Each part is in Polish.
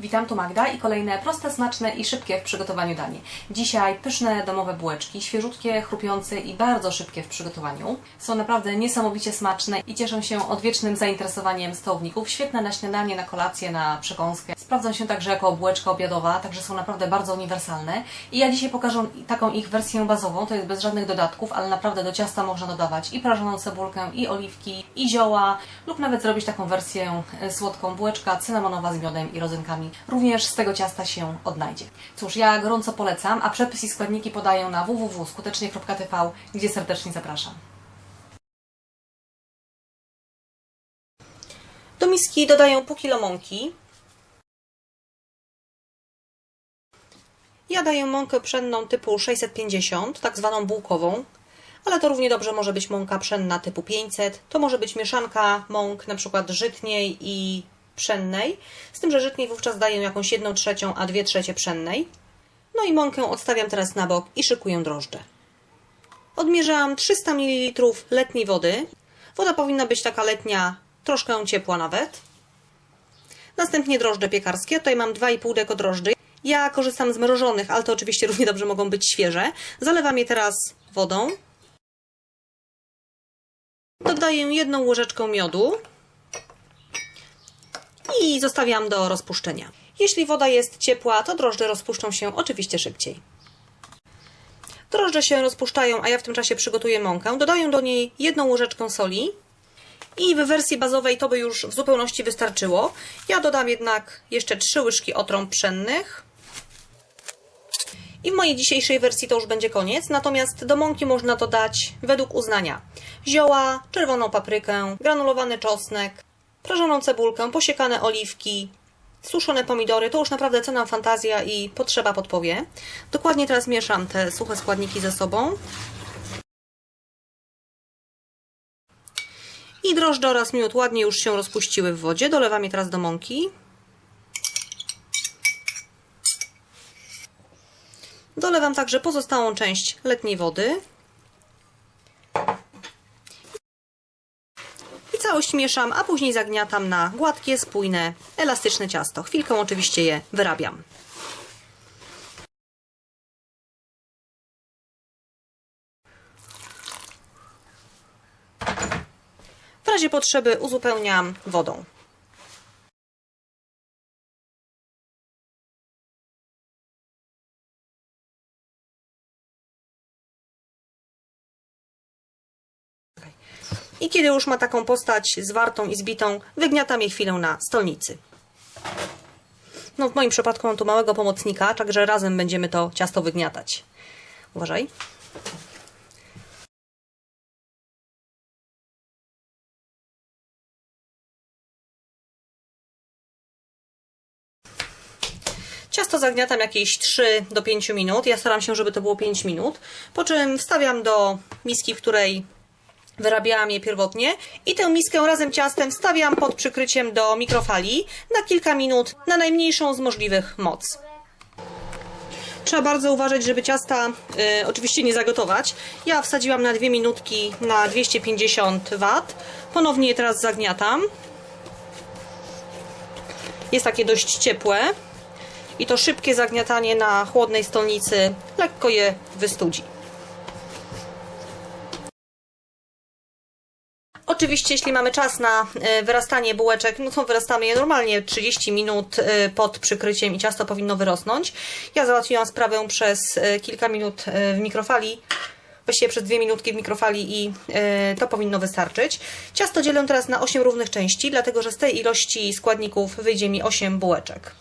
Witam, tu Magda i kolejne proste, smaczne i szybkie w przygotowaniu danie. Dzisiaj pyszne domowe bułeczki, świeżutkie, chrupiące i bardzo szybkie w przygotowaniu. Są naprawdę niesamowicie smaczne i cieszą się odwiecznym zainteresowaniem stołowników. Świetne na śniadanie, na kolację, na przekąskę. Sprawdzą się także jako bułeczka obiadowa, także są naprawdę bardzo uniwersalne. I ja dzisiaj pokażę taką ich wersję bazową, to jest bez żadnych dodatków, ale naprawdę do ciasta można dodawać i prażoną cebulkę, i oliwki, i zioła, lub nawet zrobić taką wersję słodką bułeczka cynamonowa z miodem i rodzynkami. Również z tego ciasta się odnajdzie. Cóż, ja gorąco polecam, a przepis i składniki podaję na www.skutecznie.tv, gdzie serdecznie zapraszam. Do miski dodaję pół kilo mąki. Ja daję mąkę pszenną typu 650, tak zwaną bułkową, ale to równie dobrze może być mąka pszenna typu 500. To może być mieszanka mąk przykład żytniej i pszennej, z tym, że żytniej wówczas daję jakąś 1 trzecią, a 2 trzecie pszennej. No i mąkę odstawiam teraz na bok i szykuję drożdże. Odmierzałam 300 ml letniej wody. Woda powinna być taka letnia, troszkę ciepła nawet. Następnie drożdże piekarskie. Tutaj mam 2,5 deko drożdży. Ja korzystam z mrożonych, ale to oczywiście równie dobrze mogą być świeże. Zalewam je teraz wodą. Dodaję jedną łyżeczkę miodu i zostawiam do rozpuszczenia. Jeśli woda jest ciepła, to drożdże rozpuszczą się oczywiście szybciej. Drożdże się rozpuszczają, a ja w tym czasie przygotuję mąkę. Dodaję do niej jedną łyżeczkę soli i w wersji bazowej to by już w zupełności wystarczyło. Ja dodam jednak jeszcze trzy łyżki otrąb pszennych. I w mojej dzisiejszej wersji to już będzie koniec, natomiast do mąki można dodać według uznania zioła, czerwoną paprykę, granulowany czosnek, prażoną cebulkę, posiekane oliwki, suszone pomidory. To już naprawdę co nam fantazja i potrzeba podpowie. Dokładnie teraz mieszam te suche składniki ze sobą. I drożdże oraz miód ładnie już się rozpuściły w wodzie. Dolewam je teraz do mąki. Dolewam także pozostałą część letniej wody. I całość mieszam, a później zagniatam na gładkie, spójne, elastyczne ciasto. Chwilkę oczywiście je wyrabiam. W razie potrzeby uzupełniam wodą. I kiedy już ma taką postać zwartą i zbitą, wygniatam je chwilę na stolnicy. No w moim przypadku mam tu małego pomocnika, także razem będziemy to ciasto wygniatać. Uważaj. Ciasto zagniatam jakieś 3 do 5 minut. Ja staram się, żeby to było 5 minut. Po czym wstawiam do miski, w której wyrabiałam je pierwotnie i tę miskę razem ciastem wstawiam pod przykryciem do mikrofali na kilka minut na najmniejszą z możliwych moc. Trzeba bardzo uważać, żeby ciasta y, oczywiście nie zagotować. Ja wsadziłam na 2 minutki na 250 W. Ponownie je teraz zagniatam. Jest takie dość ciepłe. I to szybkie zagniatanie na chłodnej stolnicy lekko je wystudzi. Oczywiście, jeśli mamy czas na e, wyrastanie bułeczek, no to wyrastamy je normalnie 30 minut e, pod przykryciem i ciasto powinno wyrosnąć. Ja załatwiłam sprawę przez e, kilka minut w mikrofali, właściwie przez dwie minutki w mikrofali i to powinno wystarczyć. Ciasto dzielę teraz na 8 równych części, dlatego że z tej ilości składników wyjdzie mi 8 bułeczek.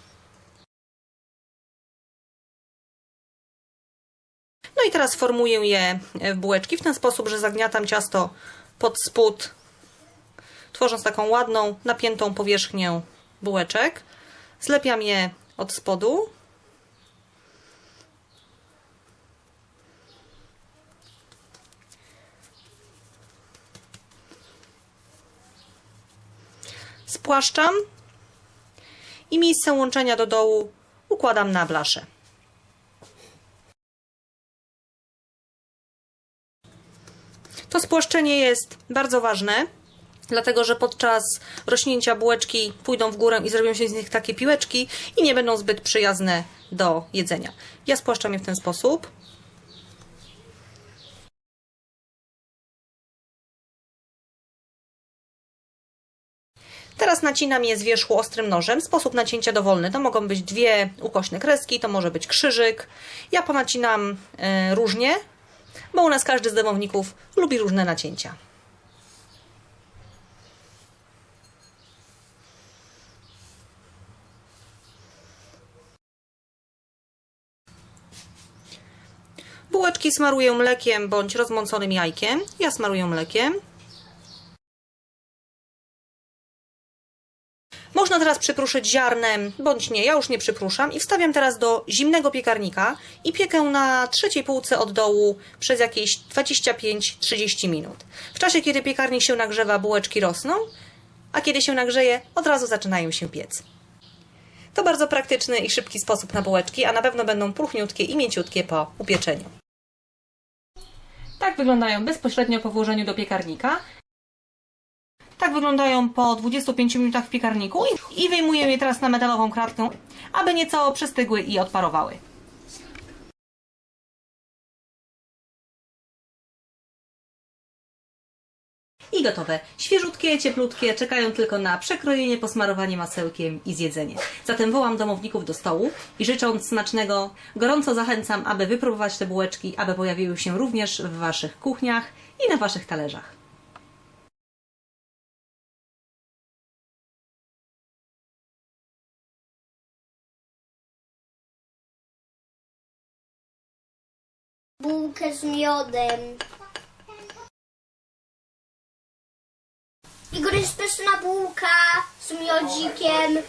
No i teraz formuję je w bułeczki w ten sposób, że zagniatam ciasto pod spód, tworząc taką ładną, napiętą powierzchnię bułeczek. Zlepiam je od spodu. Spłaszczam i miejsce łączenia do dołu układam na blaszę. To spłaszczenie jest bardzo ważne, dlatego że podczas rośnięcia bułeczki pójdą w górę i zrobią się z nich takie piłeczki i nie będą zbyt przyjazne do jedzenia. Ja spłaszczam je w ten sposób. Teraz nacinam je z wierzchu ostrym nożem. Sposób nacięcia dowolny. To mogą być dwie ukośne kreski, to może być krzyżyk. Ja ponacinam e, różnie, bo u nas każdy z domowników lubi różne nacięcia. Bułeczki smaruję mlekiem bądź rozmąconym jajkiem. Ja smaruję mlekiem. Można teraz przypruszyć ziarnem, bądź nie, ja już nie przypruszam i wstawiam teraz do zimnego piekarnika i piekę na trzeciej półce od dołu przez jakieś 25-30 minut. W czasie, kiedy piekarnik się nagrzewa, bułeczki rosną, a kiedy się nagrzeje, od razu zaczynają się piec. To bardzo praktyczny i szybki sposób na bułeczki, a na pewno będą pulchniutkie i mięciutkie po upieczeniu. Tak wyglądają bezpośrednio po włożeniu do piekarnika. Tak wyglądają po 25 minutach w piekarniku i, wyjmuję je teraz na metalową kratkę, aby nieco przystygły i odparowały. I gotowe. Świeżutkie, cieplutkie, czekają tylko na przekrojenie, posmarowanie masełkiem i zjedzenie. Zatem wołam domowników do stołu i życząc smacznego, gorąco zachęcam, aby wypróbować te bułeczki, aby pojawiły się również w Waszych kuchniach i na Waszych talerzach. bułkę z miodem. I gryź pyszna bułka z miodzikiem.